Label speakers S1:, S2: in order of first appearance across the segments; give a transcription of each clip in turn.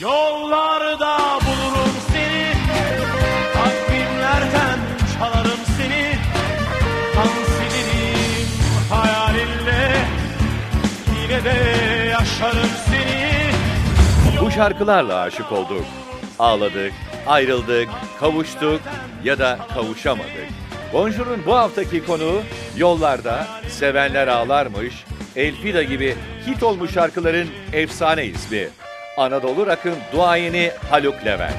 S1: Yollarda bulurum seni Takvimlerden çalarım seni Kansilirim hayalinle Yine de yaşarım seni
S2: Bu şarkılarla aşık olduk. Ağladık, ayrıldık, kavuştuk ya da kavuşamadık. Bonjour'un bu haftaki konuğu yollarda sevenler ağlarmış, Elfida gibi hit olmuş şarkıların efsane ismi. Anadolu Rock'ın duayeni Haluk Levent.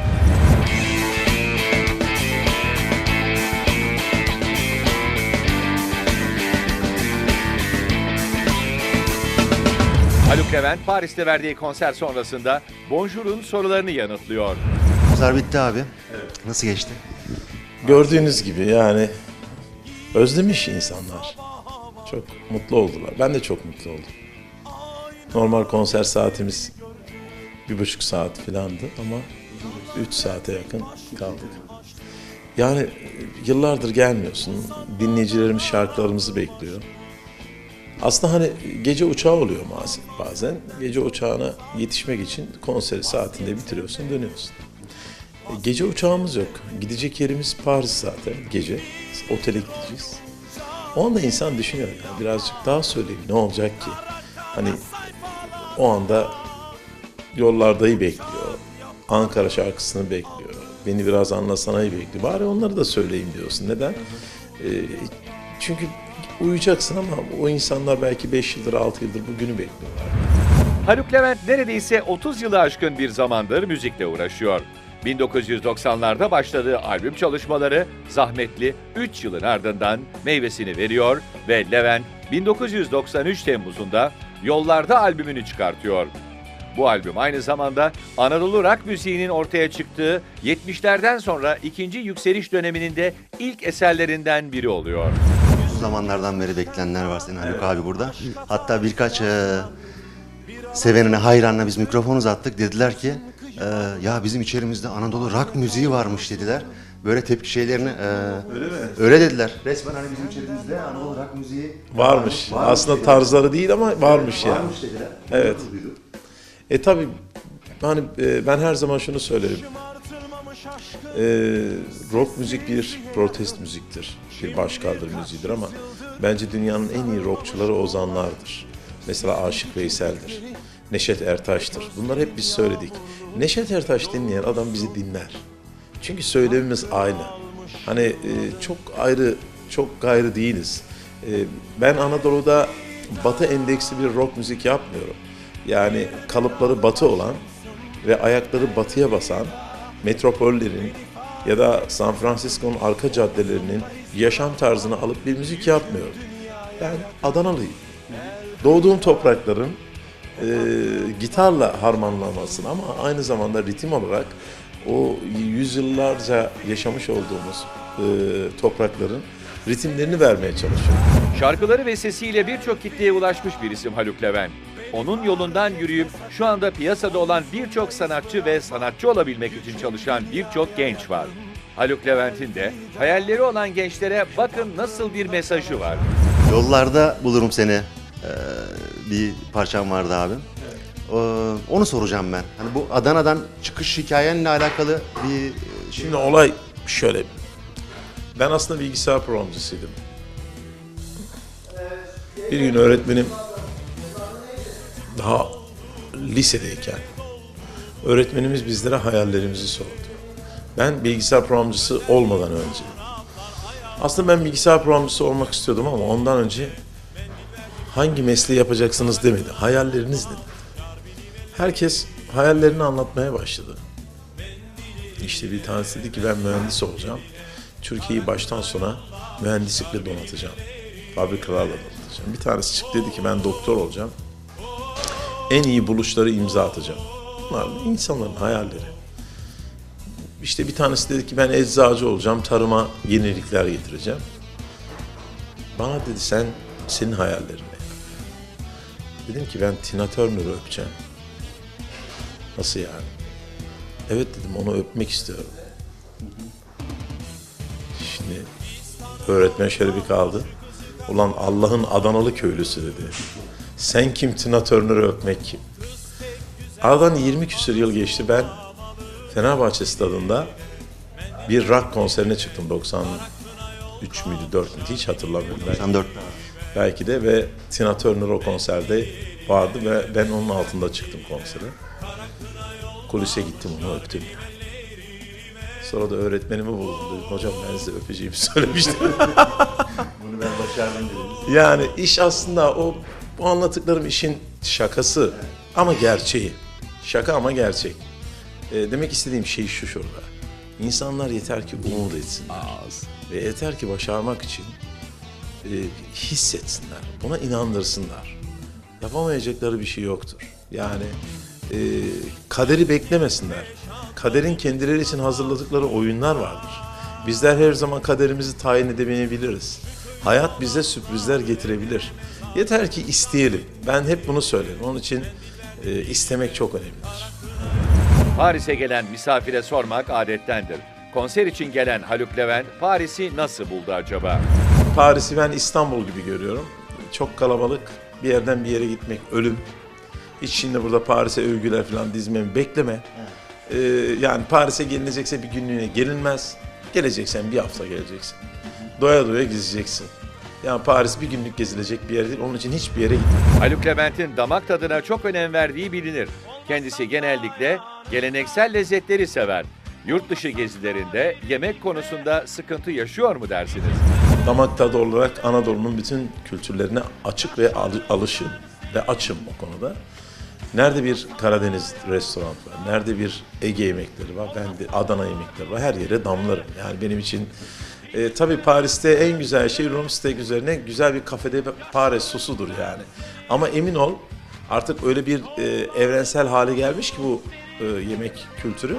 S2: Haluk Levent Paris'te verdiği konser sonrasında Bonjour'un sorularını yanıtlıyor.
S3: Konser bitti abi. Nasıl geçti?
S4: Gördüğünüz gibi yani özlemiş insanlar. Çok mutlu oldular. Ben de çok mutlu oldum. Normal konser saatimiz bir buçuk saat filandı ama üç saate yakın kaldık. Yani yıllardır gelmiyorsun. Dinleyicilerimiz şarkılarımızı bekliyor. Aslında hani gece uçağı oluyor bazen. Gece uçağına yetişmek için konseri saatinde bitiriyorsun, dönüyorsun. E, Gece uçağımız yok. Gidecek yerimiz Paris zaten gece. Otele gideceğiz. O anda insan düşünüyor ya birazcık daha söyleyeyim ne olacak ki? Hani o anda yollardayı bekliyor. Ankara şarkısını bekliyor. Beni biraz anlasanayı bekliyor. Bari onları da söyleyeyim diyorsun. Neden? E, çünkü uyuyacaksın ama o insanlar belki 5 yıldır 6 yıldır bugünü bekliyorlar.
S2: Haluk Levent neredeyse 30 yılı aşkın bir zamandır müzikle uğraşıyor. 1990'larda başladığı albüm çalışmaları zahmetli 3 yılın ardından meyvesini veriyor ve Levent 1993 Temmuz'unda Yollarda albümünü çıkartıyor. Bu albüm aynı zamanda Anadolu rock müziğinin ortaya çıktığı 70'lerden sonra ikinci yükseliş döneminin de ilk eserlerinden biri oluyor.
S3: Uzun zamanlardan beri beklenenler var senin Haluk abi burada. Hatta birkaç e, sevenine, hayranına biz mikrofon uzattık. Dediler ki e, ya bizim içerimizde Anadolu rock müziği varmış dediler. Böyle tepki şeylerini e, öyle mi? Öyle dediler. Resmen hani bizim içerimizde Anadolu rock müziği
S4: Varmış. Aslında
S3: dediler.
S4: tarzları değil ama varmış yani.
S3: varmış dediler.
S4: Evet. E tabi hani e, ben her zaman şunu söylerim. E, rock müzik bir protest müziktir. Bir başkaldır müziğidir ama bence dünyanın en iyi rockçuları ozanlardır. Mesela Aşık Veysel'dir. Neşet Ertaş'tır. Bunları hep biz söyledik. Neşet Ertaş dinleyen adam bizi dinler. Çünkü söylemimiz aynı. Hani e, çok ayrı, çok gayrı değiliz. E, ben Anadolu'da batı endeksli bir rock müzik yapmıyorum. Yani kalıpları batı olan ve ayakları batıya basan metropollerin ya da San Francisco'nun arka caddelerinin yaşam tarzını alıp bir müzik yapmıyorum. Ben Adanalıyım. Doğduğum toprakların e, gitarla harmanlanmasını ama aynı zamanda ritim olarak o yüzyıllarca yaşamış olduğumuz e, toprakların ritimlerini vermeye çalışıyorum.
S2: Şarkıları ve sesiyle birçok kitleye ulaşmış bir isim Haluk Levent. Onun yolundan yürüyüp şu anda piyasada olan birçok sanatçı ve sanatçı olabilmek için çalışan birçok genç var. Haluk Levent'in de hayalleri olan gençlere bakın nasıl bir mesajı var.
S3: Yollarda bulurum seni. Ee, bir parçam vardı abi. Ee, onu soracağım ben. Hani bu Adana'dan çıkış hikayenle alakalı bir şey.
S4: Şimdi olay şöyle. Ben aslında bilgisayar programcısıydım. Bir gün öğretmenim daha lisedeyken öğretmenimiz bizlere hayallerimizi sordu. Ben bilgisayar programcısı olmadan önce. Aslında ben bilgisayar programcısı olmak istiyordum ama ondan önce hangi mesleği yapacaksınız demedi. Hayalleriniz dedi. Herkes hayallerini anlatmaya başladı. İşte bir tanesi dedi ki ben mühendis olacağım. Türkiye'yi baştan sona mühendislikle donatacağım. Fabrikalarla donatacağım. Bir tanesi çıktı dedi ki ben doktor olacağım. En iyi buluşları imza atacağım. Bunlar insanların hayalleri. İşte bir tanesi dedi ki ben eczacı olacağım. Tarıma yenilikler getireceğim. Bana dedi sen senin hayallerin ne? Dedim ki ben Tina Turner'ı öpeceğim. Nasıl yani? Evet dedim onu öpmek istiyorum. Şimdi öğretmen bir kaldı. Ulan Allah'ın Adanalı köylüsü dedi. Sen kim Tina Turner'ı öpmek kim? Aradan 20 küsur yıl geçti. Ben Fenerbahçe stadında bir rock konserine çıktım. 93 müydü 4 müydü hiç hatırlamıyorum. Belki,
S3: 94.
S4: belki de ve Tina Turner o konserde vardı ve ben onun altında çıktım konsere. Kulise gittim onu öptüm. Sonra da öğretmenimi buldum. Dedim, Hocam ben size öpeceğimi söylemiştim.
S3: Bunu ben başardım dedim.
S4: Yani iş aslında o bu anlattıklarım işin şakası ama gerçeği. Şaka ama gerçek. E, demek istediğim şey şu şurada. İnsanlar yeter ki umut etsinler. Ve yeter ki başarmak için e, hissetsinler. Buna inandırsınlar. Yapamayacakları bir şey yoktur. Yani e, kaderi beklemesinler. Kaderin kendileri için hazırladıkları oyunlar vardır. Bizler her zaman kaderimizi tayin edemeyebiliriz. Hayat bize sürprizler getirebilir. Yeter ki isteyelim. Ben hep bunu söylerim. Onun için e, istemek çok önemlidir.
S2: Paris'e gelen misafire sormak adettendir. Konser için gelen Haluk Levent Paris'i nasıl buldu acaba?
S4: Paris'i ben İstanbul gibi görüyorum. Çok kalabalık. Bir yerden bir yere gitmek ölüm. Hiç şimdi burada Paris'e övgüler falan dizmemi bekleme. Ee, yani Paris'e gelinecekse bir günlüğüne gelinmez. Geleceksen bir hafta geleceksin. Doya doya gezeceksin. Yani Paris bir günlük gezilecek bir yer değil. Onun için hiçbir yere gitme.
S2: Haluk Levent'in damak tadına çok önem verdiği bilinir. Kendisi genellikle geleneksel lezzetleri sever. Yurt dışı gezilerinde yemek konusunda sıkıntı yaşıyor mu dersiniz?
S4: Damak tadı olarak Anadolu'nun bütün kültürlerine açık ve al- alışım ve açım o konuda. Nerede bir Karadeniz restoran var, nerede bir Ege yemekleri var, ben de Adana yemekleri var, her yere damlarım. Yani benim için e, tabii Paris'te en güzel şey Rum steak üzerine güzel bir kafede Paris sosudur yani. Ama emin ol artık öyle bir e, evrensel hale gelmiş ki bu e, yemek kültürü.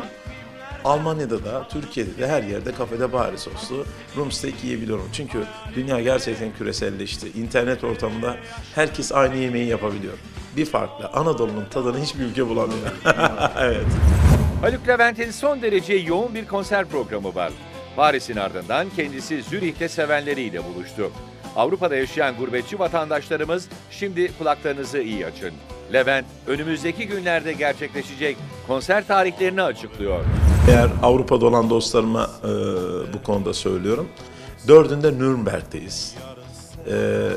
S4: Almanya'da da, Türkiye'de de her yerde kafede bari soslu Rum steak yiyebiliyorum. Çünkü dünya gerçekten küreselleşti. İnternet ortamında herkes aynı yemeği yapabiliyor. Bir farklı. Anadolu'nun tadını hiçbir ülke bulamıyor. evet.
S2: Haluk Levent'in son derece yoğun bir konser programı var. Paris'in ardından kendisi Zürih'te sevenleriyle buluştu. Avrupa'da yaşayan gurbetçi vatandaşlarımız şimdi kulaklarınızı iyi açın. Levent önümüzdeki günlerde gerçekleşecek konser tarihlerini açıklıyor.
S4: Eğer Avrupa'da olan dostlarıma e, bu konuda söylüyorum. Dördünde Nürnberg'deyiz. E,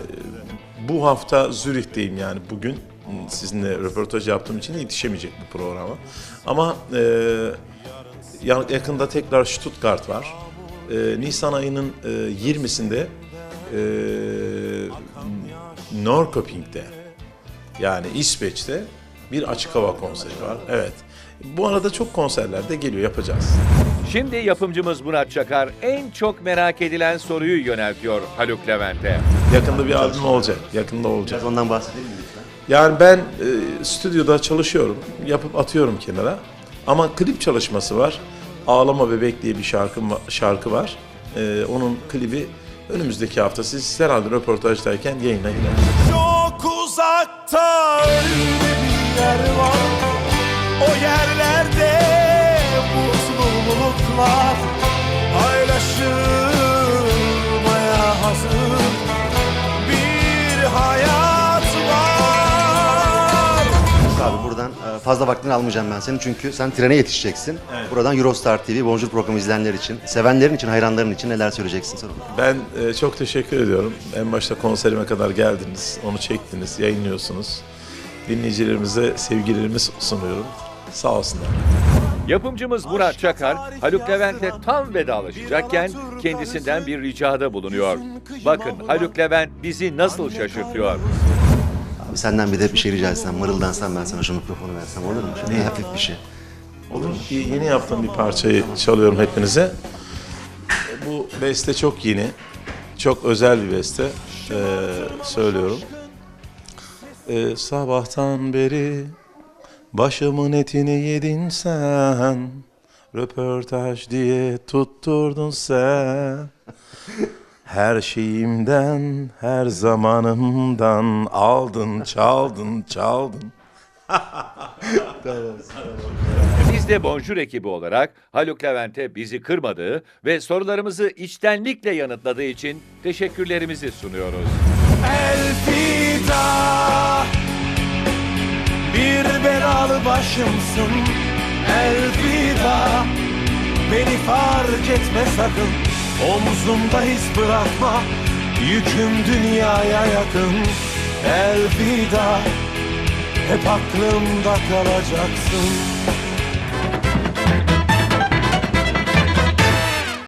S4: bu hafta Zürih'teyim yani bugün sizinle röportaj yaptığım için yetişemeyecek bu programa. Ama e, yakında tekrar Stuttgart var. E, Nisan ayının e, 20'sinde e, Norrköping'de yani İsveç'te bir açık hava konseri var. Evet. Bu arada çok konserler de geliyor yapacağız.
S2: Şimdi yapımcımız Murat Çakar en çok merak edilen soruyu yöneltiyor Haluk Levent'e.
S4: Yakında bir albüm olacak. Yakında olacak.
S3: Biraz ondan bahsedelim mi lütfen?
S4: Yani ben e, stüdyoda çalışıyorum. Yapıp atıyorum kenara. Ama klip çalışması var. Ağlama Bebek diye bir şarkı şarkı var. E, onun klibi önümüzdeki hafta siz herhalde röportajdayken yayına girer.
S1: Çok uzakta öyle bir yer var O yerlerde buzlu
S3: fazla vaktini almayacağım ben senin çünkü sen trene yetişeceksin. Buradan Eurostar TV, Bonjour programı izleyenler için, sevenlerin için, hayranların için neler söyleyeceksin sonra?
S4: Ben e, çok teşekkür ediyorum. En başta konserime kadar geldiniz. Onu çektiniz, yayınlıyorsunuz. Dinleyicilerimize sevgilerimi sunuyorum. Sağ olsunlar.
S2: Yapımcımız Murat Çakar, Haluk Levent'le tam vedalaşacakken kendisinden bir ricada bulunuyor. Bakın Haluk Levent bizi nasıl şaşırtıyor.
S3: Abi senden bir de bir şey rica etsem, mırıldansam ben sana şu mikrofonu versem olur mu? Şöyle hafif bir şey.
S4: Olur. Yeni yaptığım bir parçayı çalıyorum hepinize. Bu beste çok yeni. Çok özel bir beste. Ee, söylüyorum. Ee, sabahtan beri başımın etini yedin sen. Röportaj diye tutturdun sen. Her şeyimden, her zamanımdan aldın, çaldın, çaldın.
S2: Biz de Bonjour ekibi olarak Haluk Levent'e bizi kırmadığı ve sorularımızı içtenlikle yanıtladığı için teşekkürlerimizi sunuyoruz.
S1: Elfida Bir belalı başımsın Elvida Beni fark etme sakın Omzumda his bırakma Yüküm dünyaya yakın. Elvida Hep aklımda kalacaksın